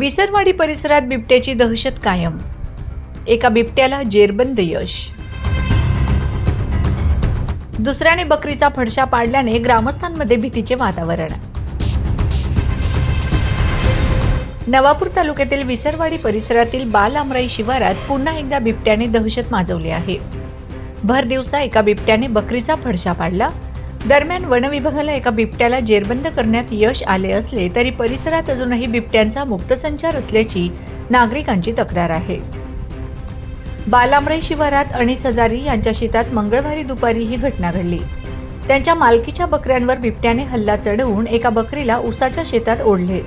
विसरवाडी परिसरात बिबट्याची दहशत कायम. एका बिबट्याला जेरबंद यश. दुसऱ्याने बकरीचा फडशा पाडल्याने ग्रामस्थांमध्ये भीतीचे वातावरण. नवापूर तालुक्यातील विसरवाडी परिसरातील बाल आमराई शिवारात पुन्हा एकदा बिबट्याने दहशत माजवली आहे. भर दिवसा एका बिबट्याने बकरीचा फडशा पाडला. दरम्यान वनविभागाला एका बिबट्याला जेरबंद करण्यात यश आले असले तरी परिसरात अजूनही बिबट्यांचा मुक्तसंचार असल्याची नागरिकांची तक्रार आहे. बालामरे शिवारात अणीस हजारी यांच्या शेतात मंगळवारी दुपारी ही घटना घडली. त्यांच्या मालकीच्या बकऱ्यांवर बिबट्याने हल्ला चढवून एका बकरीला उसाच्या शेतात ओढले.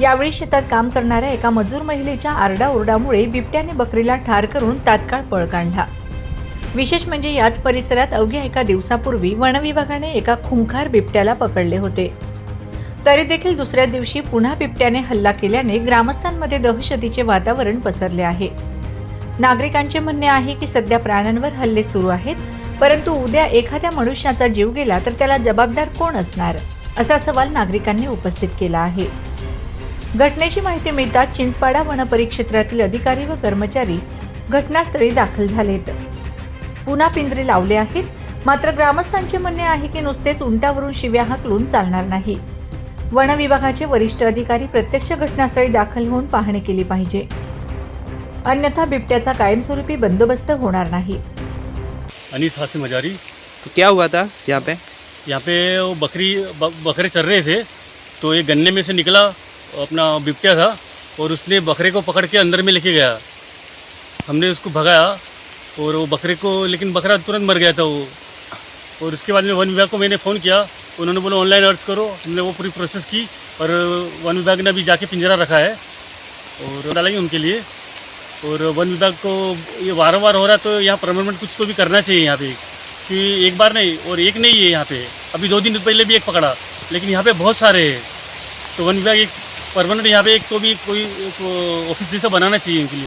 यावेळी शेतात काम करणाऱ्या एका मजूर महिलेच्या आरडाओरडामुळे बिबट्याने बकरीला ठार करून तात्काळ पळ काढला. विशेष म्हणजे याच परिसरात अवघ्या एका दिवसापूर्वी वनविभागाने एका खुंखार बिबट्याला पकडले होते. तरी देखील दुसऱ्या दिवशी पुन्हा बिबट्याने हल्ला केल्याने ग्रामस्थांमध्ये दहशतीचे वातावरण पसरले आहे. नागरिकांचे म्हणणे आहे की सध्या प्राण्यांवर हल्ले सुरू आहेत परंतु उद्या एखाद्या मनुष्याचा जीव गेला तर त्याला जबाबदार कोण असणार? असा सवाल नागरिकांनी उपस्थित केला आहे. घटनेची माहिती मिळताच चिंचपाडा वनपरिक्षेत्रातील अधिकारी व कर्मचारी घटनास्थळी दाखल झालेत. पुन्हा पिंजरे लावले आहेत. मात्र ग्रामस्थांचे म्हणणे आहे की नुसतेच उंटावरून शिव्या हाकलून चालणार नाही. वन विभागाचे वरिष्ठ अधिकारी प्रत्यक्ष घटनास्थळी दाखल होऊन पाहणी केली पाहिजे. अन्यथा बिबट्याचा कायमस्वरूपी बंदोबस्त होणार नाही. अनीस हासिम हजारी. तो क्या हुआ था यहाँ पे? यहाँ पे वो बकरी ब, बकरे चर रहे थे। तो एक गन्ने में से निकला अपना बिपट्या था और उसने बकरे को पकड़ के अंदर में लेके गया। हमने उसको भगाया और वो बकरे को, लेकिन बकरा तुरंत मर गया था वो। और उसके बाद में वन विभाग को मैंने फ़ोन किया, उन्होंने बोला ऑनलाइन अर्ज़ करो। हमने वो पूरी प्रोसेस की और वन विभाग ने अभी जाके पिंजरा रखा है और डालेंगे उनके लिए। और वन विभाग को ये वारंवार हो रहा है तो यहाँ परमानेंट कुछ तो भी करना चाहिए यहाँ पे। कि एक बार नहीं, और एक नहीं है यहाँ पे। अभी दो दिन पहले भी एक पकड़ा, लेकिन यहाँ पे बहुत सारे हैं। तो वन विभाग एक परमानेंट यहाँ पे एक तो भी कोई ऑफ़िस जैसा बनाना चाहिए इनके लिए।